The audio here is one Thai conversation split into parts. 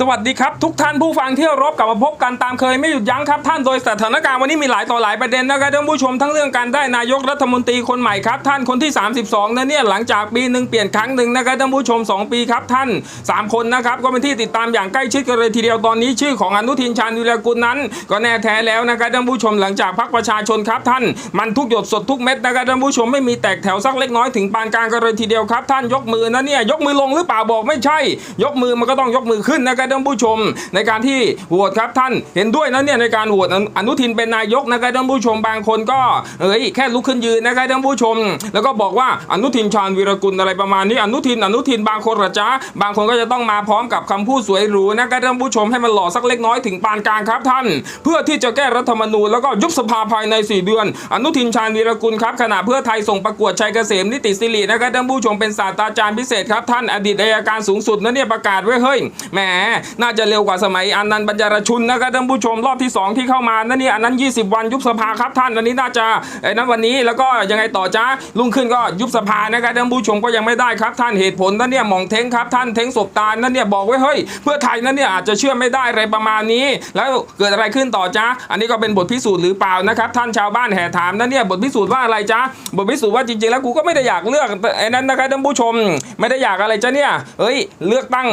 สวัสดีครับ ทุกท่านผู้ฟังที่รบกลับมาพบกันตามเคยไม่หยุดยั้งครับท่านโดยสถานการณ์วันนี้มีหลายต่อหลายประเด็นนะครับท่านผู้ชมทั้งเรื่องการได้นายกรัฐมนตรีคนใหม่ครับท่านคนที่ 32นะเนี่ยหลังจากปีหนึ่งเปลี่ยนครั้งหนึ่งนะครับท่านผู้ชม 2 ปีครับท่าน 3 คนนะครับก็เป็นที่ติดตามอย่างใกล้ชิดกันเลยทีเดียวตอนนี้ชื่อของอนุทินชาญวิรกุลนั้น ก็แน่แท้แล้วนะครับท่านผู้ชมหลังจากพรรคประชาชนครับท่าน มันทุกหยดสดทุกเม็ดนะครับท่านผู้ชมไม่มีแตกแถวสักเล็กน้อยถึงปานกลางกันเลยทีเดียวครับท่านยกมือนะเนี่ยยกมือลงหรือเปล่าบอกไม่ใช่ ยกมือมันก็ต้องยกมือขึ้นนะครับท่านผู้ชม ในการที่โหวตครับท่านเห็นด้วยนะเนี่ยในการโหวตอนุทินเป็นนายกนะครับท่านผู้ชมบางคนก็เอ้ยแค่ลุกขึ้นยืนนะครับท่านผู้ชม แล้วก็บอกว่าอนุทินชาญวีรกุลอะไรประมาณนี้อนุทินอนุทินบางคนหรอจ๊ะบางคนก็จะต้องมาพร้อมกับคำพูดสวยหรูนะครับท่านผู้ชมให้มันหล่อสักเล็กน้อยถึงปานกลางครับท่าน เพื่อที่จะแก้รัฐธรรมนูญแล้วก็ยุบสภาภายใน 4 เดือน อนุทินชาญวีรกุลครับขณะเพื่อไทยส่งประกวดชัยเกษมนิติสิรินะครับท่านผู้ชมเป็นศาสตราจารย์พิเศษครับท่านอดีตอัยการสูงสุดนะเนี่ยประกาศไว้เฮ้ยแหมน่าจะเร็วกว่าสมัยอันนันต์ปัญญารชุนนะครับท่านผู้ชมรอบที่ 2 ที่เข้ามานั่นนี่อันนั้น 20 วันยุบสภาครับท่านอันนี้น่าจะไอ้นั้นวันนี้แล้วก็ยังไงต่อจ้าลุงขึ้นก็ยุบสภานะครับท่านผู้ชมก็ยังไม่ได้ครับท่านเหตุผลนั่นเนี่ยมองเท้งครับท่านเท้งศพตานั่นเนี่ยบอกไว้เฮ้ยเพื่อไทยนั่นเนี่ยอาจจะเชื่อไม่ได้อะไรประมาณนี้ แล้วเกิดอะไรขึ้นต่อจ้าอันนี้ก็เป็นบทพิสูจน์หรือเปล่านะครับท่านชาวบ้านแห่ถามนั่นเนี่ยบทพิสูจน์ว่าอะไรจ้าบทพิสูจน์ว่าจริงๆแล้วกูก็ไม่ได้อยากเลือกไอ้นั้นนะครับท่านผู้ชม ไม่ได้อยากอะไรจ้าเนี่ยเอ้ยเลือกตั้ง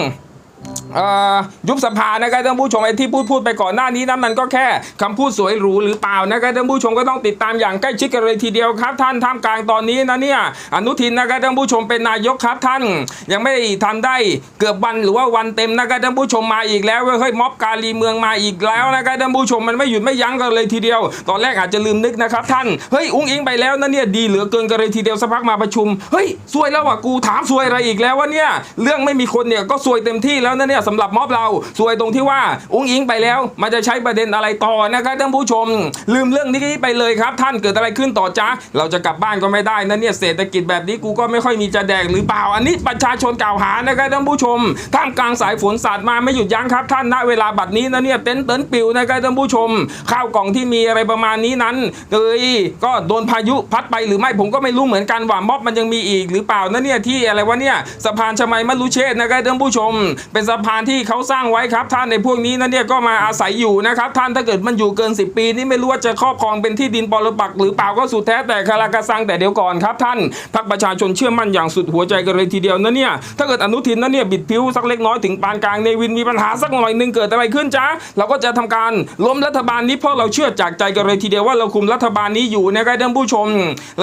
ยุบสภานะครับท่านผู้ชมไอ้ที่พูดพูดไปก่อนหน้านี้นั้นมันก็แค่คำพูดสวยหรูหรือเปล่านะครับท่านผู้ชมก็ต้องติดตามอย่างใกล้ชิดกันเลยทีเดียวครับ ท่านท่ามกลางตอนนี้นะเนี่ยอนุทินนะครับท่านผู้ชมเป็นนายกครับท่าน ยังไม่ทันได้เกือบวันหรือว่าวันเต็มนะครับท่านผู้ชมมาอีกแล้วเฮ้ยม็อบกาลีเมืองมาอีกแล้วนะครับท่านผู้ชมมันไม่หยุดไม่ยั้งกันเลยทีเดียว ตอนแรกอาจจะลืมนึกนะครับท่านเฮ้ยอุ้งอิงไปแล้วนะเนี่ยดีเหลือเกินกันเลยทีเดียวสักพักมาประชุมเฮ้ยซวยแล้วว่ะกูถามซวยอะไรอีกแล้ววะเนี่ยเรื่องไม่มีคนเนี่ยก็ซวยเต็มที่แล้วนะเนี่ยสำหรับม็อบเราซวยตรงที่ว่าอุ้งอิงไปแล้ว มันจะใช้ประเด็นอะไรต่อนะครับท่านผู้ชม ลืมเรื่องนี้ไปเลยครับ ท่านเกิดอะไรขึ้นต่อจ้าเราจะกลับบ้านก็ไม่ได้นะเนี่ยเศรษฐกิจแบบนี้กูก็ไม่ค่อยมีจะแดกหรือเปล่า อันนี้ประชาชนกล่าวหานะครับท่านผู้ชมท่ามกลางสายฝนสาดมาไม่หยุดยั้งครับ ท่านณเวลาบัดนี้นะเนี่ยเต็นท์เต็นท์ปิวนะครับท่านผู้ชม ข้าวกล่องที่มีอะไรประมาณนี้นั้นเอ้ยก็โดนพายุพัดไปหรือไม่ผมก็ไม่รู้เหมือนกันว่าม็อบมันยังมีอีกหรือเปล่านะเนี่ยที่อะไรวะเนี่ยสะพานชมัยมรุเชษนะครับท่านผู้ชม เป็นสะพานที่เขาสร้างไว้ครับ ท่านในพวกนี้นะเนี่ยก็มาอาศัยอยู่นะครับ ท่านถ้าเกิดมันอยู่เกิน 10 ปี นี่ไม่รู้ว่าจะครอบครองเป็นที่ดินปรปักหรือเปล่าก็สุดแท้แต่คาราคาซังแต่เดี๋ยวก่อนครับ ท่านพรรคประชาชนเชื่อมั่นอย่างสุดหัวใจกันเลยทีเดียวนะเนี่ยถ้าเกิดอนุทินนะเนี่ยบิดผิวสักเล็กน้อยถึงปานกลางในวินมีปัญหาสักหน่อยหนึงเกิดอะไรขึ้นจ้าเราก็จะทำการล้มรัฐบาลนี้เพราะเราเชื่อจากใจกันเลยทีเดียวว่าเราคุมรัฐบาลนี้อยู่นะครับท่านผู้ชม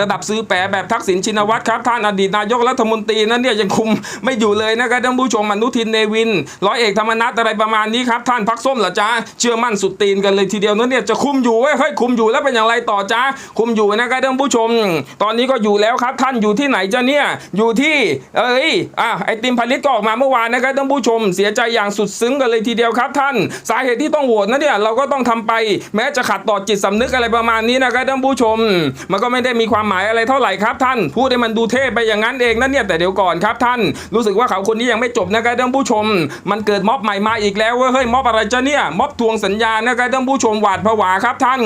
ระดับซื้อแปรแบบทักษิณชินวัตรครับท่านอดีตนายกรัฐมนตรีนั้นเนี่ยยังคุมไม่อยู่เลยนะครับท่านผู้ชมอนุทินเนวินร้อยเอกธรรมนัฐอะไรประมาณนี้ครับท่านพักส้มเหรอจ้าเชื่อมั่นสุดตีนกันเลยทีเดียวนั้นเนี่ยจะคุมอยู่เว้ยเฮ้ยคุมอยู่แล้วเป็นอย่างไรต่อจ้าคุมอยู่นะครับท่านผู้ชม ตอนนี้ก็อยู่แล้วครับท่านอยู่ที่ไหนจ้าเนี่ยอยู่ที่เอ้ยอะไอติมผลิตก็ออกมาเมื่อวานนะครับท่านผู้ชม เสียใจอย่างสุดซึ้งกันเลยทีเดียวครับท่าน สาเหตุที่ต้องโหวตนะเนี่ยเราก็ต้องทำไป แม้จะขัดต่อจิตสำนึกอะไรประมาณนี้นะครับท่านผู้ชม มันก็ไม่ได้มีความหมายอะไรเท่าไหร่ครับท่านพูดให้มันดูเท่ไปอย่างนั้นเองนั่นเนี่ยแต่เดี๋ยวก่อนครับท่าน รู้สึกว่าเขาคนนี้ยังไม่จบนะครับท่านผู้ชมมันเกิดม็อบใหม่มาอีกแล้วเว้ยเฮ้ยม็อบอะไรจ้าเนี่ยม็อบทวงสัญญานะครับท่านผู้ชมหวาดผวาครับท่าน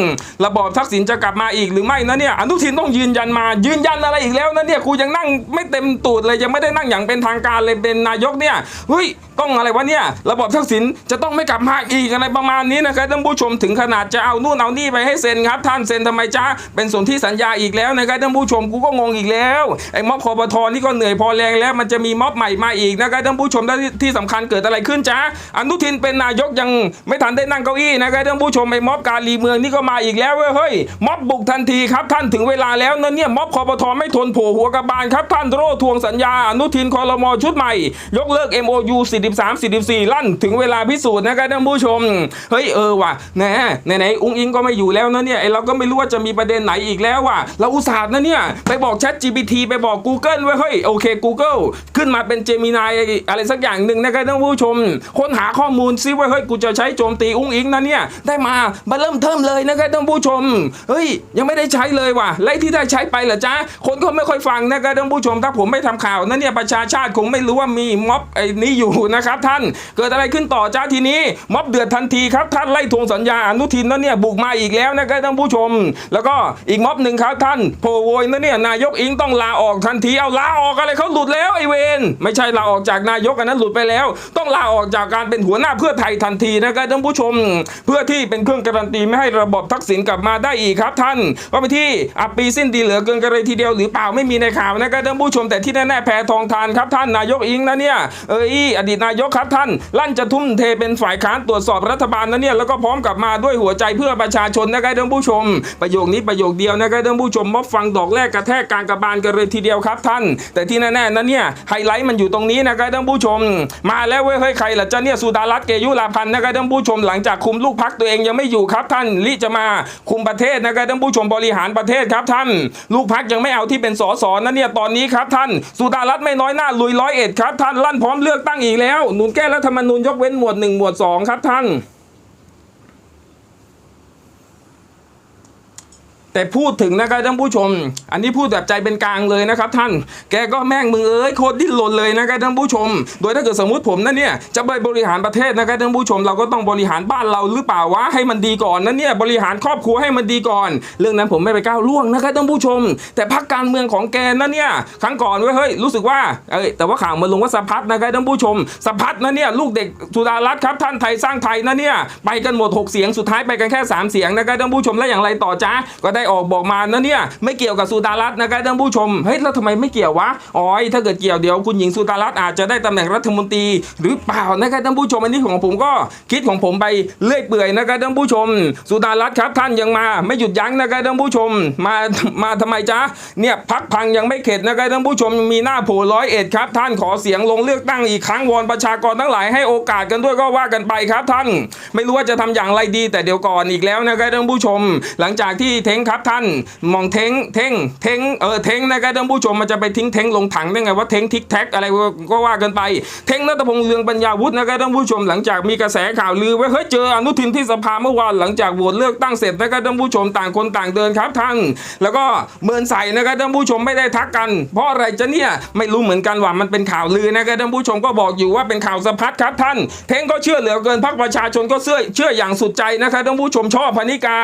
ระบอบทักษิณจะกลับมาอีกหรือไม่นะเนี่ยอนุทินต้องยืนยันมายืนยันอะไรอีกแล้วนะเนี่ยกูยังนั่งไม่เต็มตูดเลยยังไม่ได้นั่งอย่างเป็นทางการเลยเป็นนายกเนี่ยเฮ้ยต้องอะไรวะเนี่ยระบอบทักษิณจะต้องไม่กลับมาอีกอะไรประมาณนี้นะครับท่านผู้ชมถึงขนาดจะเอานู่นเอานี่ไปให้เซ็นครับท่านเซ็นทำไมจ้าเป็นส่วนที่สัญญาอีกแล้วนะครับท่านผู้ชมกูก็งงอีกแล้วไอ้ม็อบคอปทนี่ก็เหนื่อยพอแรงแล้วมันจะมีม็อบใหม่มาอีกนะครับท่านผู้ชมและที่ที่สำคัญเกิดอะไระไรขึ้นจ้าอนุทินเป็นนายกยังไม่ทันได้นั่งเก้าอี้นะครับท่านผู้ชมไอ้ม็อบการลีเมืองนี่ก็มาอีกแล้วเว้ยเฮ้ยม็อบบุกทันทีครับท่านถึงเวลาแล้วนั่นเนี่ยม็อบคอปทไม่ทนโผหัวกระบาลครับท่านโร่ทวงสัญญาอนุทินคอรมอชุดใหม่ ยกเลิก MOU 43 44 ลั่น ถึงเวลาพิสูจน์นะครับท่านผู้ชม เฮ้ยเออว่ะแหน่ไหนๆอุ้งอิงก็ไม่อยู่แล้วนะเนี่ยไอเราก็ไม่รู้ว่าจะมีประเด็นไหนอีกแล้วว่ะเราอุตส่าห์นะเนี่ยไปบอก Chat GPT ไปบอก Google ไว้เฮ้ยโอเค Google ขึ้นมาเป็น Gemini อะไรสักอย่างหนึ่งนะครับท่านผู้ชม ค้นหาข้อมูลซิว่าเฮ้ยกูจะใช้โจมตีอุ้งอิงนะเนี่ยได้มามาเริ่มเทิมเลยนะครับท่านผู้ชมเฮ้ยยังไม่ได้ใช้เลยว่ะไลที่ได้ใช้ไปเหรอจ๊ะคนก็ไม่ค่อยฟังนะครับท่านผู้ชมถ้าผมไม่ทำข่าวนั่นเนี่ยประชาชาติคงไม่รู้ว่ามีม็อบไอ้นี้อยู่นะครับท่านเกิดอะไรขึ้นต่อจ้าทีนี้ ม็อบเดือดทันทีครับท่านไล่ทวงสัญญาอนุทินนั่นเนี่ยบุกมาอีกแล้วนะครับท่านผู้ชม แล้วก็อีกม็อบหนึ่งครับท่านโพโวยนั่นเนี่ยนายกอิงต้องลาออกทันทีเอาลาออกอะไรเขาหลุดแล้วไอเวนไม่ใช่ลาออกจากนายกอันนั้นหลุดไปแล้วต้้องลาออกจากการเป็นหัวหน้าเพื่อไทยทันทีนะครับท่านผู้ชม เพื่อที่เป็นเครื่องการันตีไม่ให้ระบบทักษิณกลับมาได้อีกครับท่านว่าไปที่อับปีสิ้นดีเหลือเกินกันเลยทีเดียวหรือเปล่าไม่มีในข่าวนะครับท่านผู้ชมแต่ที่แน่ๆแพทองทานครับท่านนายกอิงนะเนี่ยเอออีอดีตนายกครับท่าน ลั่นจะทุ่มเทเป็นฝ่ายค้านตรวจสอบรัฐบาลนะเนี่ยแล้วก็พร้อมกลับมาด้วยหัวใจเพื่อประชาชนนะครับท่านผู้ชม ประโยคนี้ประโยคเดียวนะครับท่านผู้ชมมอบฟังดอกแรกกระแทกกางกระบาลกันเลยทีเดียวครับท่าน แต่ที่แน่ๆนะเนี่ยไฮไลท์มันอยู่ตรงนี้นะครับท่านผู้ชม มาแล้วเว้ยเฮ้ยใครล่ะจ้าเนี่ยสุดารัตน์เกยุราพันธ์นะครับท่านผู้ชมหลังจากคุมลูกพักตัวเองยังไม่อยู่ครับท่านลิจะมาคุมประเทศนะครับท่านผู้ชมบริหารประเทศครับท่าน ลูกพักยังไม่เอาที่เป็นสสนะเนี่ยตอนนี้ครับท่านสุดารัตน์ไม่น้อยหน้าลุยร้อยเอ็ดครับท่านลั่นพร้อมเลือกตั้งอีกแล้วหนุนแก้รัฐธรรมนูญยกเว้นหมวดหนึ่งหมวดสองครับท่าน แต่พูดถึงนะครับท่านผู้ชม อันนี้พูดแบบใจเป็นกลางเลยนะครับท่าน แกก็แม่งมึงเอ้ยโคตรดิ้นรนเลยนะครับท่านผู้ชม โดยถ้าเกิดสมมติผมนั่นเนี่ยจะไปบริหารประเทศนะครับท่านผู้ชม เราก็ต้องบริหารบ้านเราหรือเปล่าวะให้มันดีก่อนนั่นเนี่ยบริหารครอบครัวให้มันดีก่อน เรื่องนั้นผมไม่ไปก้าวล่วงนะครับท่านผู้ชม แต่พักการเมืองของแกนั่นเนี่ยครั้งก่อนเว้ยเฮ้ยรู้สึกว่าเอ้ยแต่ว่าข่าวมาลงว่าสะพัดนะครับท่านผู้ชมสะพัดนะเนี่ยลูกเด็กสุดารัตน์ครับท่านไทยสร้างไทยนะเนี่ยไปกันหมดหกเสียงสุดท้ายไปกันแค่สามเสียงนะครับท่านผู้ชมแล้วอย่างไรต่อจ้าก็ได้ออกบอกมานะเนี่ยไม่เกี่ยวกับสุดารัตน์นะครับท่านผู้ชมเฮ้ยแล้วทำไมไม่เกี่ยววะอ๋อยถ้าเกิดเกี่ยวเดี๋ยวคุณหญิงสุดารัตน์อาจจะได้ตำแหน่งรัฐมนตรีหรือเปล่านะครับท่านผู้ชมอันนี้ของผมก็คิดของผมไปเรื่อยเปื่อยนะครับท่านผู้ชม สุดารัตน์ครับท่านยังมาไม่หยุดยั้งนะครับท่านผู้ชม มามาทำไมจ๊ะเนี่ยพักพังยังไม่เข็ดนะครับท่านผู้ชมมีหน้าโผล่ร้อยเอ็ดครับท่านขอเสียงลงเลือกตั้งอีกครั้งวอนประชากรทั้งหลายให้โอกาสกันด้วยก็ว่ากันไปครับท่าน ไม่รู้ว่าจะทำอย่างไรดี แต่เดี๋ยวก่อนอีกแล้วนะครับท่านผู้ชม หลังจากที่เทงคครับท่านมองเทงเทงเทงเออเทงนะครับท่านผู้ชมมันจะไปทิ้งเทงลงถังได้ไงว่าเทงทิกแท็กอะไรก็ว่ากันไป เทงนัทพงษ์เลืองปัญญาวุฒินะครับท่านผู้ชมหลังจากมีกระแสข่าวลือว่าเฮ้ยเจออนุทินที่สภาเมื่อวานหลังจากโหวตเลือกตั้งเสร็จนะครับท่านผู้ชมต่างคนต่างเดินครับท่านแล้วก็เมินใส่นะครับท่านผู้ชมไม่ได้ทักกัน เพราะอะไรจะเนี่ยไม่รู้เหมือนกันว่ามันเป็นข่าวลือนะครับท่านผู้ชมก็บอกอยู่ว่าเป็นข่าวสะพัดครับท่าน เทงก็เชื่อเหลือเกินพรรคประชาชนก็เชื่อเชื่ออย่างสุดใจนะครับท่านผู้ชมชอบพนิกา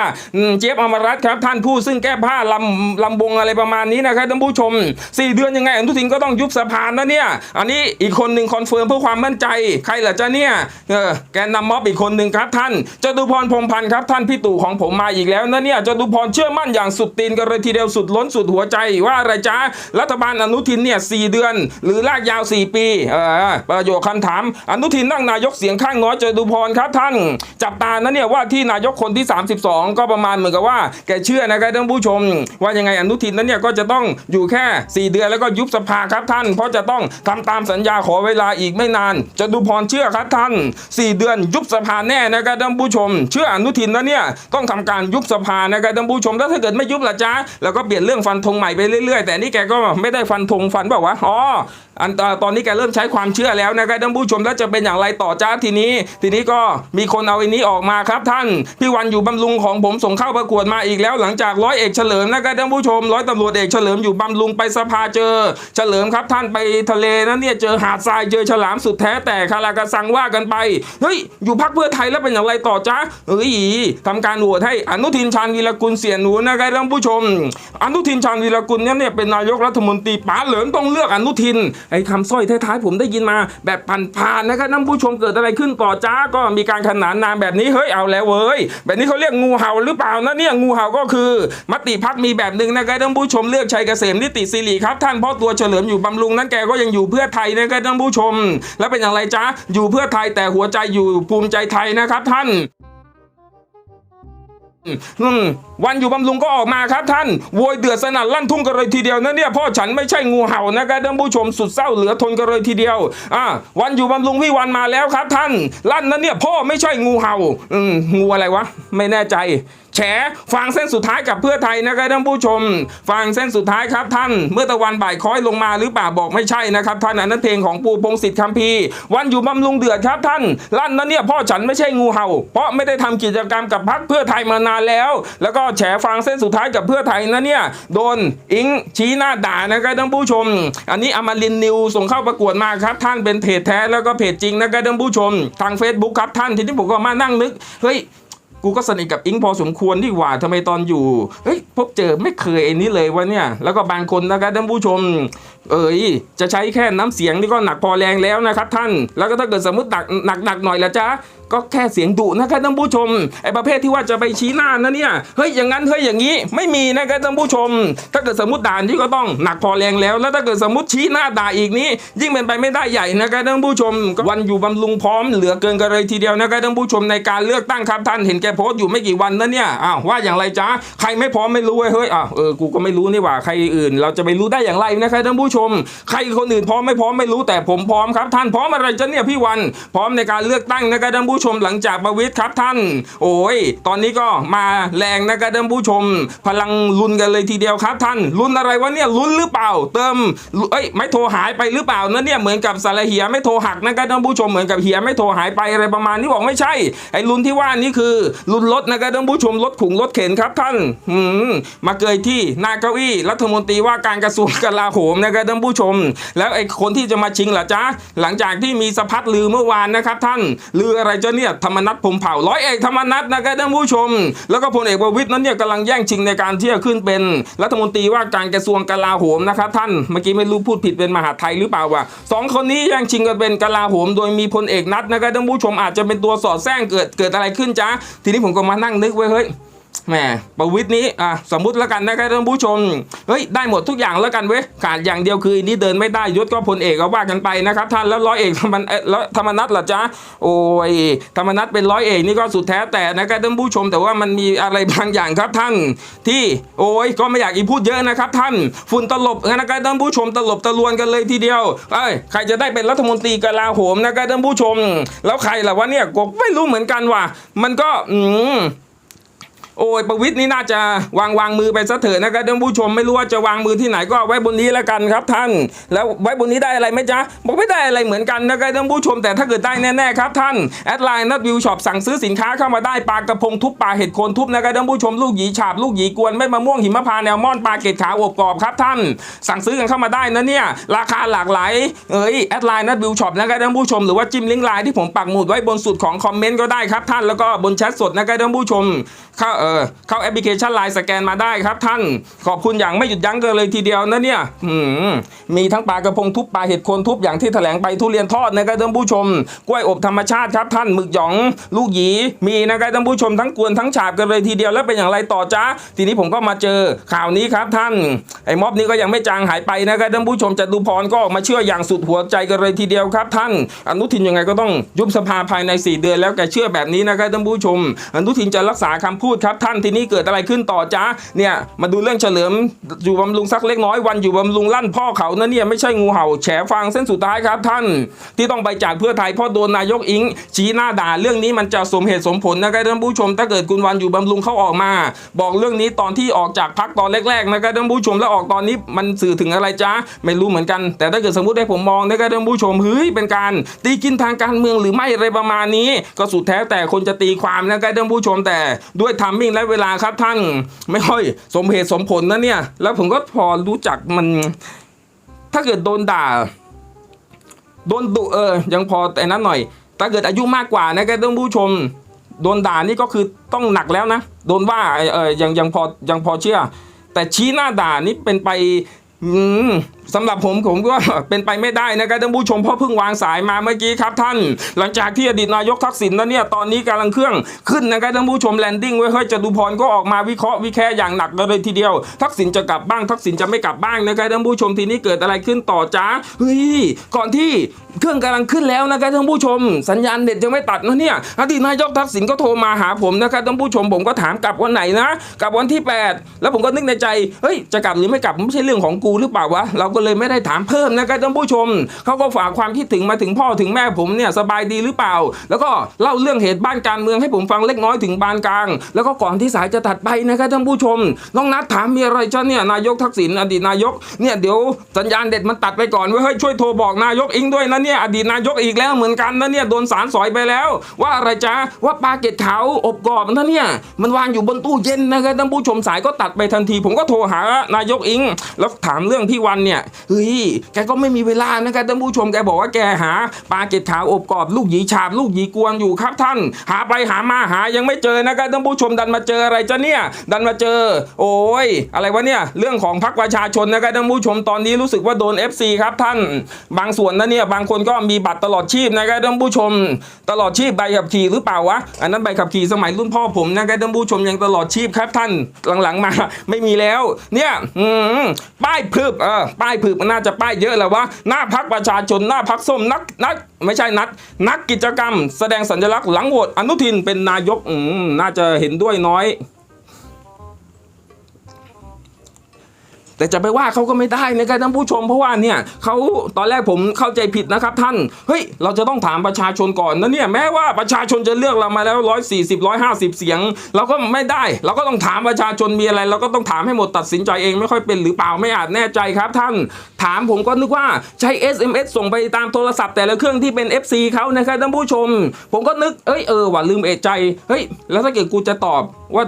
เจี๊ยบอมรัตครับท่านผู้ซึ่งแก้ผ้าลำลำบงอะไรประมาณนี้นะครับท่านผู้ชม 4 เดือนยังไงอนุทินก็ต้องยุบสภานะเนี่ย อันนี้อีกคนหนึ่งคอนเฟิร์มเพื่อความมั่นใจ ใครล่ะจ๊ะเนี่ยเออแกนนำม็อบอีกคนหนึ่งครับท่านจตุพรพรหมพันธ์ครับท่านพี่ตู่ของผมมาอีกแล้วนะเนี่ยจตุพรเชื่อมั่นอย่างสุดตีนกันเลยทีเดียวสุดล้นสุดหัวใจว่าอะไรจ๊ะรัฐบาลอนุทินเนี่ยสเดือน หรือลากยาว 4 ปีเออประโยคคำถาม อนุทินนั่งนายกเสียงข้างน้อยจตุพรครับท่าน จับตานะเนี่ยว่าที่นายกคนที่ 32 ก็ประมาณเหมือนกับว่าแกเชื่อนะครับท่านผู้ชม ว่ายังไงอนุทินนั้นเนี่ยก็จะต้องอยู่แค่ 4 เดือนแล้วก็ยุบสภาครับท่าน เพราะจะต้องทำตามสัญญาขอเวลาอีกไม่นานจตุพรเชื่อครับท่าน 4 เดือนยุบสภาแน่นะครับท่านผู้ชม เชื่ออนุทินนะเนี่ยต้องทำการยุบสภานะครับท่านผู้ชมแล้วถ้าเกิดไม่ยุบละจ๊ะแล้วก็เปลี่ยนเรื่องฟันธงใหม่ไปเรื่อยๆ แต่นี่แกก็ไม่ได้ฟันธงฟันบอกว่าอ๋อ อันตอนนี้แกเริ่มใช้ความเชื่อแล้วนะครับท่านผู้ชมแล้วจะเป็นอย่างไรต่อจ้าทีนี้ ทีนี้ก็มีคนเอาอ้นี้ออกมาครับท่านพี่วันอยู่บำรุงของผมส่งเข้าประกวดมาอีกแล้ว หลังจากร้อยเอกเฉลิมนะครับท่านผู้ชมร้อยตำรวจเอกเฉลิมอยู่บำรุงไปสภาเจอ เฉลิมครับท่านไปทะเลนะเนี่ยเจอหาดทรายเจอฉลามสุดแท้แต่คารากระสังว่ากันไปเฮ้ยอยู่พักเพื่อไทยแล้วเป็นอย่างไรต่อจ้าเอ้ยทำการโหวตให้อนุทินชาญวีรกุลเสียหนูนะครับท่านผู้ชม อนุทินชาญวีรกุลเนี่ยเนี่ยเป็นนายกรัฐมนตรีป๋าเหลิมต้องเลือกอนุทินไอ้คำสร้อยท้ายๆผมได้ยินมา แบบผ่านๆนะครับท่านผู้ชมเกิดอะไรขึ้นต่อจ้าก็มีการขนานนามแบบนี้เฮ้ยเอาแล้วเว้ยแบบนี้เขาเรียกงูเห่าหรือเปล่านะเนี่ยงูเห่าก็คือ มติพักมีแบบหนึ่งนะครับท่านผู้ชมเลือกชัยเกษมนิติสิริครับท่านเพราะตัวเฉลิมอยู่บำรุงนั้นแกก็ยังอยู่เพื่อไทยนะครับท่านผู้ชม แล้วเป็นอย่างไรจ้าอยู่เพื่อไทยแต่หัวใจอยู่ภูมิใจไทยนะครับท่าน อืมวันอยู่บำรุงก็ออกมาครับท่านโวยเดือดสนั่นลั่นทุ่งกันเลยทีเดียวนะเนี่ยพ่อฉันไม่ใช่งูเห่านะครับท่านผู้ชมสุดเศร้าเหลือทนกันเลยทีเดียวอ่าวันอยู่บำรุงพี่วันมาแล้วครับท่านลั่นนะเนี่ยพ่อไม่ใช่งูเห่าอืมงูอะไรวะ ไม่แน่ใจ แฉฟังเส้นสุดท้ายกับเพื่อไทยนะครับท่านผู้ชม ฟังเส้นสุดท้ายครับท่าน เมื่อตะวันบ่ายค้อยลงมาหรือเปล่าบอกไม่ใช่นะครับท่านอันนั้นเพลงของปูพงศิษฐ์คัมภีร์วันอยู่บำรุงเดือดครับท่านลั่นนะเนี่ยพ่อฉันไม่ใช่งูเห่า เพราะไม่ได้ทำกิจกรรมกับพรรคเพื่อไทยมานานแล้ว แล้วก็แฉฟังเส้นสุดท้ายกับเพื่อไทยนะเนี่ยโดนอิงชี้หน้าด่านะครับท่านผู้ชม อันนี้อมรินนิวส่งเข้าประกวดมาครับ ท่านเป็นเพจแท้แล้วก็เพจจริงนะครับท่านผู้ชม ทาง Facebook ครับท่านทีนี้ผมก็มานั่งนึกเฮ้ย กูก็สนิทกับอิงพอสมควรที่หว่าทำไมตอนอยู่เฮ้ยพบเจอไม่เคยไอ้นี้เลยวะเนี่ยแล้วก็บางคนนะครับท่านผู้ชม เอ้ยจะใช้แค่น้ำเสียงนี่ก็หนักพอแรงแล้วนะครับท่าน แล้วก็ถ้าเกิดสมมติหนักหนักหนักหน่อยละจ๊ะก็แค่เสียงดุนะครับท่านผู้ชมไอ้ประเภทที่ว่าจะไปชี้หน้านะเนี่ยเฮ้ยอย่างนั้นเฮ้ยอย่างนี้ไม่มีนะครับท่านผู้ชม ถ้าเกิดสมมติด่านที่ก็ต้องหนักพอแรงแล้ว แล้วถ้าเกิดสมมติชี้หน้าด่าอีกนี้ ยิ่งเป็นไปไม่ได้ใหญ่นะครับท่านผู้ชมวันอยู่บำรุงพร้อมเหลือเกินกันเลยทีเดียวนะครับท่านผู้ชมในการเลือกตั้งครับท่านเห็นแกโพสต์อยู่ไม่กี่วันนะเนี่ยอ้าวว่าอย่างไรจ๊ะใครไม่พร้อมไม่รู้เว้ยเฮ้ยอ้าวเออกูก็ไม่รู้นี่หว่าใครอื่น เราจะไปรู้ได้อย่างไรนะครับท่านผู้ชมใครคนอื่นพร้อมไม่พร้อมไม่รู้แต่ผมพร้อมครับท่านพร้อมอะไรจ๊ะเนี่ยพี่วัน พร้อมในการเลือกตั้งนะครับท่านผู้ชมหลังจากประวิตรครับท่าน โอ้ยตอนนี้ก็มาแรงนะครับท่านผู้ชม พลังลุ้นกันเลยทีเดียวครับท่านลุ้นอะไรวะเนี่ยลุ้นหรือเปล่า เติมเอ้ยไม่โทรหายไปหรือเปล่านะเนี่ยเหมือนกับสารเหียไม่โทรหักนะครับท่านผู้ชมเหมือนกับเหียไม่โทรหายไปอะไรประมาณนี้บอกไม่ใช่ไอ้ลุ้นที่ว่านี่คือลุ้นรถนะครับท่านผู้ชมรถขุงรถเข็นครับท่านอืมมาเกยที่หน้าเก้าอี้รัฐมนตรีว่าการกระทรวงกลาโหมนะครับท่านผู้ชม แล้วไอ้คนที่จะมาชิงล่ะจ๊ะหลังจากที่มีสะพัดลือเมื่อวานนะครับท่านลืออะไรจะเนี่ยธรรมนัฐพมเผ่าร้อยเอกธรรมนัฐนะครับท่านผู้ชม แล้วก็พลเอกประวิตรนั้นเนี่ยกำลังแย่งชิงในการที่จะขึ้นเป็น รัฐมนตรีว่าการกระทรวงกลาโหมนะครับท่านเมื่อกี้ไม่รู้พูดผิดเป็นมหาดไทยหรือเปล่าวะสองคนนี้แย่งชิงกันเป็นกลาโหม โดยมีพลเอกนัทนะครับท่านผู้ชมอาจจะเป็นตัวสอดแทรกเกิดเกิดอะไรขึ้นจ๊ะทีนี้ผมก็มานั่งนึกไว้เฮ้ย แหมประวิทย์นี้อะสมมุติแล้วกันนะครับท่านผู้ชมเฮ้ยได้หมดทุกอย่างแล้วกันเว้ยขาดอย่างเดียวคืออันนี้เดินไม่ได้ยศก็พลเอกก็ว่ากันไปนะครับท่านแล้วร้อยเอกธรรมนแล้วธรรมนัตล่ะจ๊ะโอ้ยธรรมนัตเป็นร้อยเอกนี่ก็สุดแท้แต่นะครับท่านผู้ชมแต่ว่ามันมีอะไรบางอย่างครับท่าน ที่โอ้ยก็ไม่อยากอีพูดเยอะนะครับท่านฝุ่นตลบนะครับท่านผู้ชมตลบตะลวนกันเลยทีเดียวเอ้ยใครจะได้เป็นรัฐมนตรีกลาโหมนะครับท่านผู้ชม แล้วใครล่ะวะเนี่ยก็ไม่รู้เหมือนกันว่ะมันก็อืม โอ้ยประวิทย์นี่น่าจะวางวางมือไปซะเถอะนะครับท่านผู้ชมไม่รู้ว่าจะวางมือที่ไหนก็ไว้บนนี้แล้วกันครับท่าน แล้วไว้บนนี้ได้อะไรไหมจ๊ะบอกไม่ได้อะไรเหมือนกันนะครับท่านผู้ชมแต่ถ้าเกิดได้แน่ๆครับท่านแอดไลน์นัดวิวช็อปสั่งซื้อสินค้าเข้ามาได้ปลากระพงทุบปลาเห็ดโคนทุบนะครับท่านผู้ชมลูกหยีฉาบลูกหยีกวนไม่มะม่วงหิมะพานแนวม่อนปลาเกล็ดขาวอบกรอบครับท่าน สั่งซื้อกันเข้ามาได้นะเนี่ยราคาหลากหลายเอ้ยแอดไลน์นัดวิวช็อปนะครับท่านผู้ชมหรือว่าจิ้มลิงก์ไลน์ที่ผมปักหมุดไว้บนสุดของคอมเมนต์ก็ได้ครับท่านแล้วก็บนแชทสดนะครับท่านผู้ชมเข้าเออเข้าแอปพลิเคชันไลน์สแกนมาได้ครับท่านขอบคุณอย่างไม่หยุดยั้งกันเลยทีเดียวนะเนี่ยอืมมีทั้งปลากระพงทุบปลาเห็ดโคนทุบอย่างที่แถลงไปทุเรียนทอดนะครับท่านผู้ชม กล้วยอบธรรมชาติครับท่านหมึกหยอง ลูกหยีมีนะครับท่านผู้ชมทั้งกวนทั้งฉาบกันเลยทีเดียวแล้วเป็นอย่างไรต่อจ้าทีนี้ผมก็มาเจอข่าวนี้ครับท่านไอ้ม็อบนี้ก็ยังไม่จางหายไปนะครับท่านผู้ชมจตุพรก็ออกมาเชื่ออย่างสุดหัวใจกันเลยทีเดียวครับท่าน อนุทินยังไงก็ต้องยุบสภาภายใน 4 เดือนแล้วแกเชื่อแบบนี้นะครับท่านผู้ชม อนุทินจะรักษาคำพูดครับท่านทีนี้เกิดอะไรขึ้นต่อจ้าเนี่ยมาดูเรื่องเฉลิมอยู่บำรุงสักเล็กน้อยวันอยู่บำรุงลั่นพ่อเขานะเนี่ยไม่ใช่งูเห่าแฉฟังเส้นสุดท้ายครับท่าน ที่ต้องไปจากเพื่อไทยเพราะโดนนายกอิง ชี้หน้าด่าเรื่องนี้มันจะสมเหตุสมผลนะครับท่านผู้ชม ถ้าเกิดคุณวันอยู่บำรุงเขาออกมา บอกเรื่องนี้ตอนที่ออกจากพักตอนแรกๆนะครับท่านผู้ชมแล้วออกตอนนี้มันสื่อถึงอะไรจ้าไม่รู้เหมือนกัน แต่ถ้าเกิดสมมติให้ผมมองนะครับท่านผู้ชมเฮ้ยเป็นการ ตีกินทางการเมืองหรือไม่อะไรประมาณนี้ ก็สุดแท้แต่คนจะตีความนะครับท่านผู้ชมแต่ด้วยทัมมิ่งและเวลาครับท่านไม่ค่อยสมเหตุสมผลนะเนี่ย แล้วผมก็พอรู้จักมัน ถ้าเกิดโดนด่า โดนดุเออ ยังพอแต่นั้นหน่อย ถ้าเกิดอายุมากกว่านะครับท่านผู้ชมโดนด่านี่ก็คือต้องหนักแล้วนะ โดนว่าเออยังยังพอยังพอเชื่อ แต่ชี้หน้าด่านี่เป็นไป อืม สำหรับผมผมก็เป็นไปไม่ได้นะครับท่านผู้ชมเพราะเพิ่งวางสายมาเมื่อกี้ครับท่าน หลังจากที่อดีตนายกทักษิณนั้นเนี่ยตอนนี้กำลังเครื่องขึ้นนะครับท่านผู้ชมแลนดิ้งไว้เฮ้ยจตุพรก็ออกมาวิเคราะห์วิแค่อย่างหนักเลยทีเดียว ทักษิณจะกลับบ้างทักษิณจะไม่กลับบ้างนะครับท่านผู้ชมทีนี้เกิดอะไรขึ้นต่อจ้าเฮ้ยก่อนที่เครื่องกำลังขึ้นแล้วนะครับท่านผู้ชม สัญญาณเน็ตยังไม่ตัดนะเนี่ยอดีตนายกทักษิณก็โทรมาหาผมนะครับท่านผู้ชมผมก็ถามกลับวันไหนนะกลับวันที่ 8 แล้วผมก็นึกในใจเฮ้ยจะกลับหรือไม่กลับไม่ใช่เรื่องของกูหรือเปล่าวะเรากก็เลยไม่ได้ถามเพิ่มนะครับท่านผู้ชมเขาก็ฝากความคิดถึงมาถึงพ่อถึงแม่ผมเนี่ยสบายดีหรือเปล่า แล้วก็เล่าเรื่องเหตุบ้านการเมืองให้ผมฟังเล็กน้อยถึงบานกลาง แล้วก็ก่อนที่สายจะตัดไปนะครับท่านผู้ชมน้องนัดถามมีอะไรจ้าเนี่ยนายกทักษิณอดีตนายกเนี่ยเดี๋ยวสัญญาณเด็ดมันตัดไปก่อนว้ยเฮ้ยช่วยโทรบอกนายกอิงด้วยนะเนี่ยอดีตนายกอีกแล้วเหมือนกันนะเนี่ยโดนสารสอยไปแล้ว ว่าอะไรจ้าว่าปลาเกตเขาอบกรอบนะเนี่ยมันวางอยู่บนตู้เย็นนะครับท่านผู้ชมสายก็ตัดไปทันที ผมก็โทรหานายกอิง แล้วถามเรื่องพี่วันเนี่ยเฮ้ยแกก็ไม่มีเวลานะครับท่านผู้ชมแกบอกว่าแกหาปลาเกตขาวอบกรอบลูกหยีฉาบลูกหยีกวนอยู่ครับท่าน หาไปหามาหายังไม่เจอนะครับท่านผู้ชมดันมาเจออะไรจ้ะเนี่ยดันมาเจอ โอ้ยอะไรวะเนี่ยเรื่องของพรรคประชาชนนะครับท่านผู้ชมตอนนี้รู้สึกว่าโดน FC ครับท่าน บางส่วนนะเนี่ยบางคนก็มีบัตรตลอดชีพนะครับท่านผู้ชม ตลอดชีพใบขับขี่หรือเปล่าวะอันนั้นใบขับขี่สมัยรุ่นพ่อผมนะครับท่านผู้ชมยังตลอดชีพครับท่านหลังๆมาไม่มีแล้ว เนี่ยป้ายพึบเออป้ายผืบมันน่าจะป้ายเยอะแล้ววะหน้าพักประชาชนหน้าพักส้มนักนักไม่ใช่นัก นักกิจกรรม แสดงสัญลักษณ์หลังโหวตอนุทินเป็นนายกอืน่าจะเห็นด้วยน้อย แต่จะไปว่าเขาก็ไม่ได้นะครับท่านผู้ชมเพราะว่าเนี่ยเขาตอนแรกผมเข้าใจผิดนะครับท่านเฮ้ยเราจะต้องถามประชาชนก่อนนะเนี่ยแม้ว่าประชาชนจะเลือกเรามาแล้วร้อยสี่สิบร้อยห้าสิบเสียง เราก็ไม่ได้ เราก็ต้องถามประชาชนมีอะไร เราก็ต้องถามให้หมดตัดสินใจเองไม่ค่อยเป็นหรือเปล่าไม่อาจแน่ใจครับท่าน ถามผมก็นึกว่าใช้ SMS ส่งไปตามโทรศัพท์แต่ละเครื่องที่เป็น FC เขานะครับท่านผู้ชม ผมก็นึกเอ้ยเออว่าลืมเอะใจเฮ้ยแล้วถ้าเกิดกูจะตอบว่า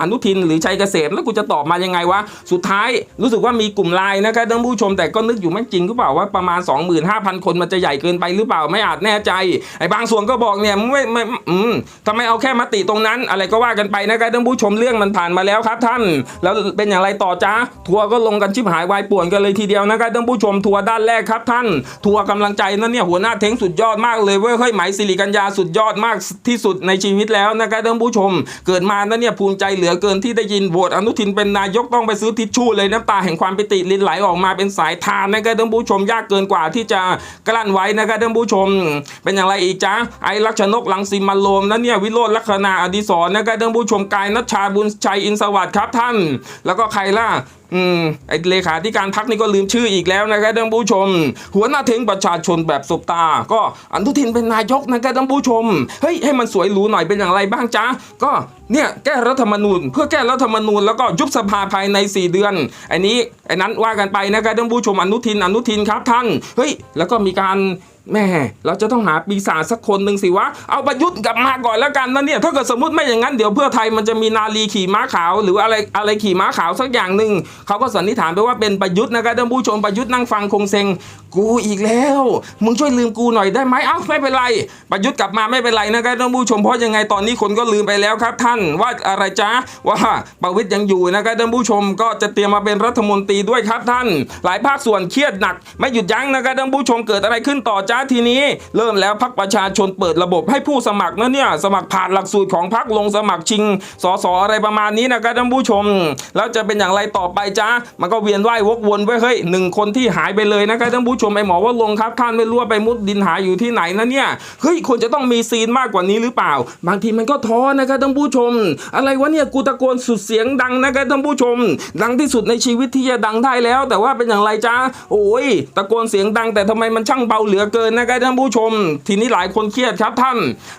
อนุทินหรือชัยเกษมแล้วกูจะตอบมายังไงวะสุดท้ายรู้สึกว่ามีกลุ่มไลน์นะครับท่านผู้ชมแต่ก็นึกอยู่ไม่จริงหรือเปล่าว่าประมาณ 25,000 คนมันจะใหญ่เกินไปหรือเปล่าไม่อาจแน่ใจไอ้บางส่วนก็บอกเนี่ยไม่ไม่อืมทำไมเอาแค่มติตรงนั้น อะไรก็ว่ากันไปนะครับท่านผู้ชมเรื่องมันผ่านมาแล้วครับท่าน แล้วเป็นอย่างไรต่อจ้าทัวร์ก็ลงกันชิบหายวายป่วนกันเลยทีเดียวนะครับท่านผู้ชมทัวร์ด้านแรกครับท่าน ทัวร์กำลังใจนั่นเนี่ยหัวหน้าเท้งสุดยอดมากเลยเว้ยเฮ้ยไหมสิริกัญญาสุดยอดมากที่สุดในชีวิตแล้วนะครับท่านผู้ชม เกิดมานั่นเนี่ยภูมิใจเหลือเกินที่ได้ยินโหวตอนุทินเป็นนายกต้องไปซื้อทิชชู่เลยน้ำตาแห่งความปิติลินไหลออกมาเป็นสายทานนะครับท่านผู้ชมยากเกินกว่าที่จะกลั้นไว้นะครับท่านผู้ชม เป็นอย่างไรอีกจ้าไอ้ลักชนกหลังสีมาโลมนะเนี่ยวิโรจน์ลักษณะอดีศรนะครับท่านผู้ชมกายนัชชาบุญชัยอินสวัสดิ์ครับท่าน แล้วก็ใครล่ะ อืมไอเลขาธิการพักนี่ก็ลืมชื่ออีกแล้วนะครับท่านผู้ชม หัวหน้าเทงประชาชนแบบสบตา ก็อนุทินเป็นนายกนะครับท่านผู้ชมเฮ้ยให้มันสวยหรูหน่อยเป็นอย่างไรบ้างจ๊ะก็เนี่ยแก้รัฐธรรมนูญ เพื่อแก้รัฐธรรมนูญแล้วก็ยุบสภาภายใน 4 เดือนไอ้นี้ไอ้นั้นว่ากันไปนะครับท่านผู้ชมอนุทินอนุทินครับท่านเฮ้ยแล้วก็มีการแม่เราจะต้องหาปีศาจสักคนหนึ่งสิวะ เอาประยุทธ์กลับมาก่อนแล้วกันนะเนี่ย ถ้าเกิดสมมติไม่อย่างนั้นเดี๋ยวเพื่อไทยมันจะมีนาลีขี่ม้าขาว หรืออะไรอะไรขี่ม้าขาวสักอย่างหนึ่งเขาก็สันนิษฐานไปว่าเป็นประยุทธ์นะครับท่านผู้ชมประยุทธ์นั่งฟังคงเซ็งกูอีกแล้ว มึงช่วยลืมกูหน่อยได้ไหมเอ้าไม่เป็นไร ประยุทธ์กลับมาไม่เป็นไรนะครับท่านผู้ชมเพราะยังไงตอนนี้คนก็ลืมไปแล้วครับ ท่านว่าอะไรจ๊ะว่าประวิตยยังอยู่นะครับท่านผู้ชมก็จะเตรียมมาเป็นรัฐมนตรีด้วยครับท่าน หลายภาคส่วนเครียดหนัก ไม่หยุดยั้งนะครับท่านผู้ชมเกิดอะไรขึ้นต่อจ้าทีนี้เริ่มแล้วพักประชาชนเปิดระบบให้ผู้สมัครนะเนี่ยสมัครผ่านหลักสูตรของพักลงสมัครชิงสสอะไรประมาณนี้นะครับท่านผู้ชม แล้วจะเป็นอย่างไรต่อไปจ้ามันก็เวียนว่าย วกวนไว้เฮ้ยหนึ่งคนที่หายไปเลยนะครับท่านผู้ชมไอหมอว่าลงครับท่านไม่รู้ว่าไปมุดดินหายอยู่ที่ไหนนะเนี่ยเฮ้ยควรจะต้องมีซีนมากกว่านี้หรือเปล่า บางทีมันก็ท้อนะครับท่านผู้ชม อะไรวะเนี่ยกูตะโกนสุดเสียงดังนะครับท่านผู้ชม ดังที่สุดในชีวิตที่จะดังได้แล้ว แต่ว่าเป็นอย่างไรจ้าโอ้ยตะโกนเสียงดังแต่ทำไมมันช่างเบาเหลือเกินนะครับท่านผู้ชม ทีนี้หลายคนเครียดครับท่าน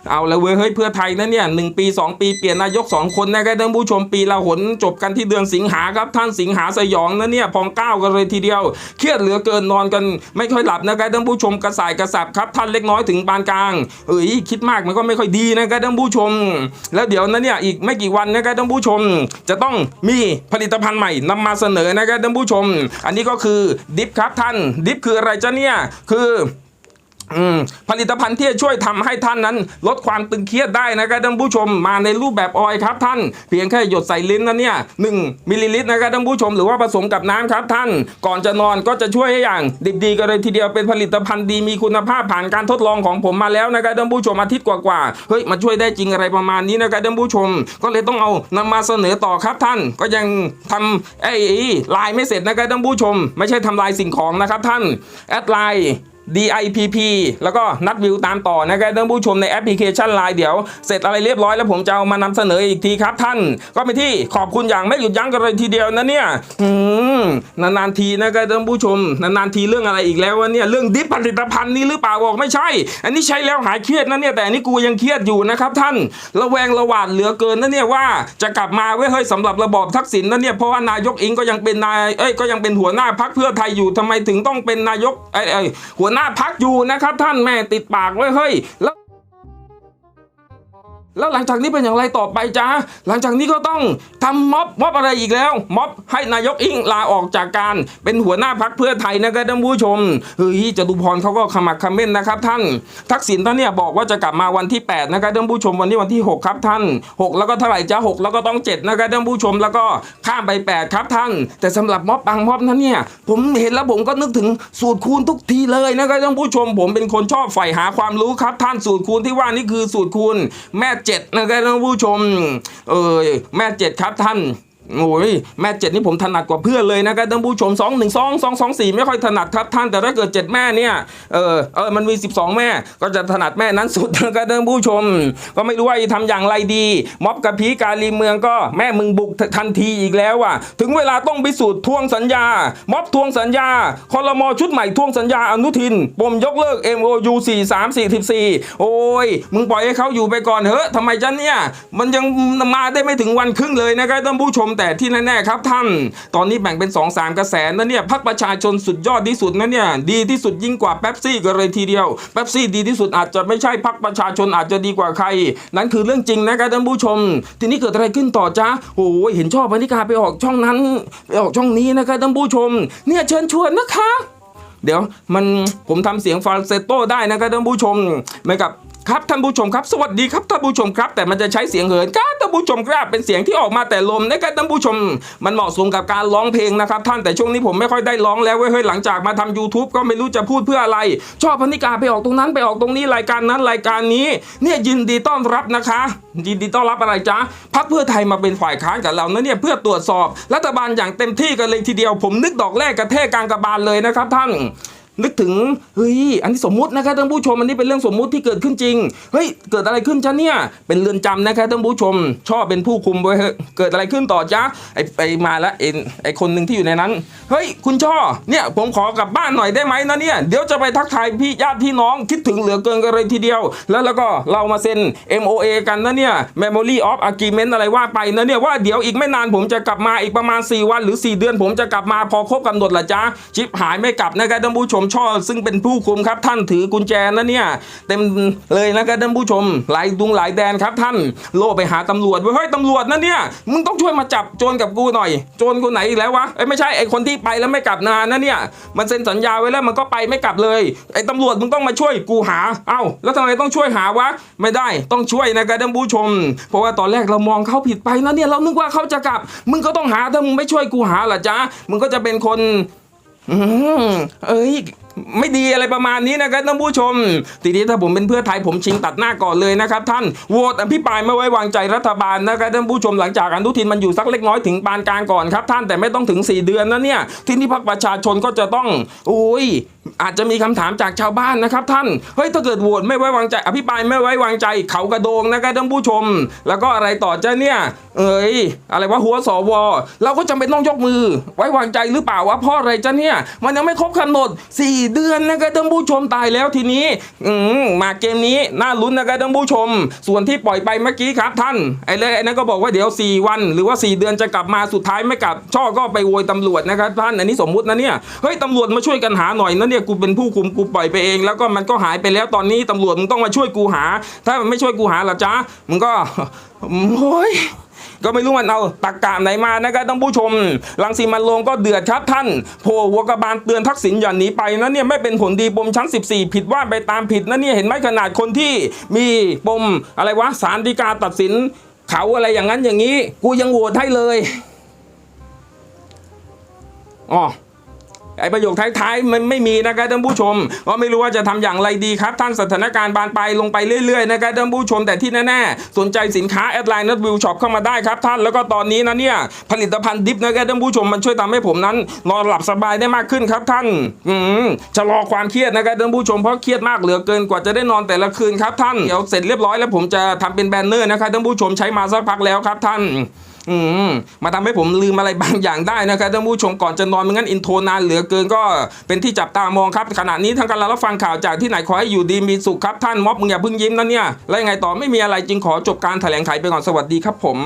เอาละเว้ยเฮ้ยเพื่อไทยนะเนี่ยหนึ่งปี 2 ปีเปลี่ยนนายก 2 คนนะครับท่านผู้ชมปีละหนจบกันที่เดือนสิงหาครับท่านสิงหาสยองนะเนี่ยพองก้าวกันเลยทีเดียว เครียดเหลือเกินนอนกันไม่ค่อยหลับนะครับท่านผู้ชมกระสายกระสับครับท่านเล็กน้อยถึงปานกลางเอ้ยคิดมากมันก็ไม่ค่อยดีนะครับท่านผู้ชม แล้วเดี๋ยวนะเนี่ยอีกไม่กี่วันนะครับท่านผู้ชม จะต้องมีผลิตภัณฑ์ใหม่นำมาเสนอนะครับท่านผู้ชม อันนี้ก็คือดิฟครับท่านดิฟคืออะไรจ้ะเนี่ยคือ ผลิตภัณฑ์ที่จะช่วยทำให้ท่านนั้น ลดความตึงเครียดได้นะครับท่านผู้ชมมาในรูปแบบออยครับท่าน เพียงแค่หยดใส่ลิ้นนะเนี่ยหนึ่งมิลลิลิตรนะครับท่านผู้ชมหรือว่าผสมกับน้ำครับท่าน ก่อนจะนอนก็จะช่วยให้อย่างดิบดีกันเลยทีเดียวเป็นผลิตภัณฑ์ดีมีคุณภาพผ่านการทดลองของผมมาแล้วนะครับท่านผู้ชมอาทิตย์กว่าๆเฮ้ยมันช่วยได้จริงอะไรประมาณนี้นะครับท่านผู้ชม ก็เลยต้องเอานำมาเสนอต่อครับท่าน ก็ยังทำไอ้ลายไม่เสร็จนะครับท่านผู้ชม ไม่ใช่ทำลายสิ่งของนะครับท่านแอดไลน์ DIPP แล้วก็นัดวิวตามต่อนะครับท่านผู้ชมในแอปพลิเคชันไลน์เดี๋ยวเสร็จอะไรเรียบร้อยแล้วผมจะเอามานำเสนออีกทีครับท่าน ก็เป็นที่ขอบคุณอย่างไม่หยุดยั้งกันเลยทีเดียวนะเนี่ยอืมนานๆทีนะครับท่านผู้ชมนานๆทีเรื่องอะไรอีกแล้ววะเนี่ยเรื่องดิบผลิตภัณฑ์นี้หรือเปล่าบอกไม่ใช่ อันนี้ใช้แล้วหายเครียดนะเนี่ยแต่อันนี้กูยังเครียดอยู่นะครับท่านระแวงระหวาดเหลือเกินนะเนี่ยว่าจะกลับมาเว้ยเฮ้ยสำหรับระบอบทักษิณนะเนี่ยเพราะว่านายกอิงก็ยังเป็นนายเอ้ยก็ยังเป็นหัวหน้าพักเพื่อไทยอยู่ทำไมถึงต้องเป็นนายกเอ้ยเอ้ยหัวหน้าพักอยู่นะครับ ท่านแม่ติดปากไว้เฮ้ยแล้ว แล้วหลังจากนี้เป็นอย่างไรต่อไปจ้าหลังจากนี้ก็ต้องทำม็อบม็อบอะไรอีกแล้ว ม็อบให้นายกอิงลาออกจากการ เป็นหัวหน้าพักเพื่อไทยนะครับท่านผู้ชมเฮ้ยจตุพรเขาก็ขมักขม้นนะครับท่าน ทักษิณตอนเนี้ยบอกว่าจะกลับมาวันที่ 8 นะครับท่านผู้ชมวันนี้วันที่ 6 ครับท่าน 6 แล้วก็เท่าไหร่จ้า6แล้วก็ต้อง 7 นะครับท่านผู้ชมแล้วก็ข้ามไป 8 ครับท่าน แต่สำหรับม็อบบางม็อบนั้นเนี่ย ผมเห็นแล้วผมก็นึกถึงสูตรคูณทุกทีเลยนะครับท่านผู้ชม ผมเป็นคนชอบใฝ่หาความรู้ครับท่านสูตรคูณที่ว่านี่คือสูตรคูณแม่เจ็ดนะครับท่านผู้ชมเออแม่เจ็ดครับท่าน โอ้ยแม่เจ็ดนี่ผมถนัดกว่าเพื่อนเลยนะครับท่านผู้ชม 2 1 2 2 2 4 ไม่ค่อยถนัดครับท่านแต่ถ้าเกิด 7 แม่เนี่ยเออเออมันมี 12 แม่ก็จะถนัดแม่นั้นสุดนะครับท่านผู้ชม ก็ไม่รู้ว่าจะทำอย่างไรดี ม็อบกับพีกาลีเมืองก็แม่มึงบุกทันทีอีกแล้วอะถึงเวลาต้องพิสูจน์ทวงสัญญา ม็อบทวงสัญญาคอรมอชุดใหม่ทวงสัญญาอนุทินปมยกเลิก MOU 4 3 4 4โอ้ยมึงปล่อยให้เขาอยู่ไปก่อนเถอะทำไมจันเนี่ยมันยังมาได้ไม่ถึงวันครึ่งเลยนะครับท่านผู้ชมแต่ที่แน่ๆครับท่าน ตอนนี้แบ่งเป็น 2 3 กระแสนะเนี่ยพักประชาชนสุดยอดที่สุดนะเนี่ยดีที่สุดยิ่งกว่าเป๊ปซี่กันเลยทีเดียวเป๊ปซี่ดีที่สุดอาจจะไม่ใช่พักประชาชนอาจจะดีกว่าใคร นั่นคือเรื่องจริงนะครับท่านผู้ชม ทีนี้เกิดอะไรขึ้นต่อจ้าโอ้ยเห็นชอบพนิกาไปออกช่องนั้นไปออกช่องนี้นะครับท่านผู้ชม เนี่ยเชิญชวนนะคะเดี๋ยวมันผมทำเสียงฟาเซโต้ได้นะครับท่านผู้ชมเหมือนกับ ครับท่านผู้ชมครับสวัสดีครับท่านผู้ชมครับ แต่มันจะใช้เสียงเหินครับท่านผู้ชมครับเป็นเสียงที่ออกมาแต่ลมนะครับท่านผู้ชม มันเหมาะสมกับการร้องเพลงนะครับท่านแต่ช่วงนี้ผมไม่ค่อยได้ร้องแล้วเว้ยเฮ้ยหลังจากมาทำ YouTube ก็ไม่รู้จะพูดเพื่ออะไร ชอบพนิกาไปออกตรงนั้นไปออกตรงนี้รายการนั้นรายการนี้ เนี่ยยินดีต้อนรับนะคะ ยินดีต้อนรับอะไรจ๊ะพักเพื่อไทยมาเป็นฝ่ายค้านกับเรานะเนี่ยเพื่อตรวจสอบรัฐบาลอย่างเต็มที่กันเลยทีเดียว ผมนึกดอกแรกกระแทกกลางกระบาลเลยนะครับท่าน นึกถึงเฮ้ยอันนี้สมมุตินะครับท่านผู้ชมอันนี้เป็นเรื่องสมมุติที่เกิดขึ้นจริงเฮ้ยเกิดอะไรขึ้นจ้ะเนี่ยเป็นเรือนจำนะครับท่านผู้ชม ชอบเป็นผู้คุมไว้เฮ้ยเกิดอะไรขึ้นต่อจ้ะไอไอมาแล้วไอไอคนหนึ่งที่อยู่ในนั้นเฮ้ยคุณช่อเนี่ยผมขอกลับบ้านหน่อยได้ไหมนะเนี่ยเดี๋ยวจะไปทักทายพี่ญาติพี่น้องคิดถึงเหลือเกินกันเลยทีเดียว แล้วแล้วก็เรามาเซ็น MOA กันนะเนี่ย Memory of Agreement อะไรว่าไปนะเนี่ยว่าเดี๋ยวอีกไม่นานผมจะกลับมาอีกประมาณ 4 วันหรือ 4 เดือน ผมจะกลับมาพอครบกำหนดละจ้าชิปหายไม่กลับนะครับท่านผู้ชมช่อซึ่งเป็นผู้คุมครับท่านถือกุญแจนะเนี่ยเต็มเลยนะครับท่านผู้ชม หลายดุงหลายแดนครับท่านโล่ไปหาตำรวจเฮ้ยตำรวจนะเนี่ยมึงต้องช่วยมาจับโจรกับกูหน่อย โจรคนไหนอีกแล้ววะเอ้ไม่ใช่ไอ้คนที่ไปแล้วไม่กลับนานนะเนี่ยมันเซ็นสัญญาไว้แล้วมันก็ไปไม่กลับเลยไอ้ตำรวจมึงต้องมาช่วยกูหาเอ้าแล้วทำไมต้องช่วยหาวะไม่ได้ต้องช่วยนะครับท่านผู้ชม เพราะว่าตอนแรกเรามองเขาผิดไปนะเนี่ยเรานึกว่าเขาจะกลับ มึงก็ต้องหาถ้ามึงไม่ช่วยกูหาล่ะจ๊ะมึงก็จะเป็นคน อืมเอ้ย ไม่ดีอะไรประมาณนี้นะครับท่านผู้ชม ทีนี้ถ้าผมเป็นเพื่อไทยผมชิงตัดหน้าก่อนเลยนะครับท่านโหวตอภิปรายไม่ไว้วางใจรัฐบาลนะครับท่านผู้ชมหลังจากอนุทินมันอยู่สักเล็กน้อยถึงปานกลางก่อนครับท่านแต่ไม่ต้องถึง 4 เดือนนะเนี่ยที่นี้พรรคประชาชนก็จะต้องโอ้ยอาจจะมีคำถามจากชาวบ้านนะครับท่านเฮ้ยถ้าเกิดโหวตไม่ไว้วางใจ อภิปรายไม่ไว้วางใจเขากระโดงนะครับท่านผู้ชม แล้วก็อะไรต่อจ้ะเนี่ยเอ้ยอะไรวะหัวสวเราก็จำเป็นต้องยกมือ ไว้วางใจหรือเปล่าวะเพราะอะไรจ้ะเนี่ยมันยังไม่ครบกำหนด4เดือนนะครับท่านผู้ชมตายแล้วทีนี้ อืมมาเกมนี้น่าลุ้นนะครับท่านผู้ชม ส่วนที่ปล่อยไปเมื่อกี้ครับท่านไอ้เลยไอ้นั่นก็บอกว่าเดี๋ยว 4 วัน หรือว่า 4 เดือนจะกลับมาสุดท้ายไม่กลับ ช่อก็ไปโวยตำรวจนะครับท่านอันนี้สมมุตินะเนี่ยเฮ้ยตำรวจมาช่วยกันหาหน่อยนะเนี่ยกูเป็นผู้คุมกูปล่อยไปเอง แล้วก็มันก็หายไปแล้วตอนนี้ตำรวจมึงต้องมาช่วยกูหา ถ้ามันไม่ช่วยกูหาล่ะจ๊ะมึงก็โอ้ย ก็ไม่รู้มันเอาตะกกาไหนมานะครับท่านผู้ชมลังสีมันลงก็เดือดครับท่านโผล่หัวกระบาลเตือนทักษิณอย่าหนีไปนะเนี่ยไม่เป็นผลดีปมชั้น 14 ผิดว่าไปตามผิดนะเนี่ยเห็นไหมขนาดคนที่มีปมอะไรวะสารดีกาตัดสิน เขาอะไรอย่างนั้นอย่างนี้ กูยังโหวตให้เลยอ๋อ ไอประโยคท้ายๆมันไม่มีนะครับท่านผู้ชมก็ไม่รู้ว่าจะทำอย่างไรดีครับ ท่านสถานการณ์บานปลายลงไปเรื่อยๆนะครับท่านผู้ชมแต่ที่แน่ๆสนใจสินค้าแอดไลน์นัดวิวช็อปเข้ามาได้ครับท่านแล้วก็ตอนนี้นะเนี่ยผลิตภัณฑ์ดิฟนะครับท่านผู้ชมมันช่วยทำให้ผมนั้นนอนหลับสบายได้มากขึ้นครับท่านอืมชะลอความเครียดนะครับท่านผู้ชมเพราะเครียดมากเหลือเกินกว่าจะได้นอนแต่ละคืนครับท่านเดี๋ยวเสร็จเรียบร้อยแล้วผมจะทำเป็นแบนเนอร์นะครับท่านผู้ชมใช้มาสักพักแล้วครับท่าน อืมมาทำให้ผมลืมอะไรบางอย่างได้นะครับท่านผู้ชมก่อนจะนอนไม่งั้นอินโทรนานเหลือเกินก็เป็นที่จับตามองครับขณะนี้ทั้งการรับฟังข่าวจากที่ไหนขอให้อยู่ดีมีสุขครับท่านม็อบมึงอย่าเพิ่งยิ้มนะเนี่ยแล้วยังไงต่อไม่มีอะไรจึงขอจบการแถลงไขไปก่อนสวัสดีครับผม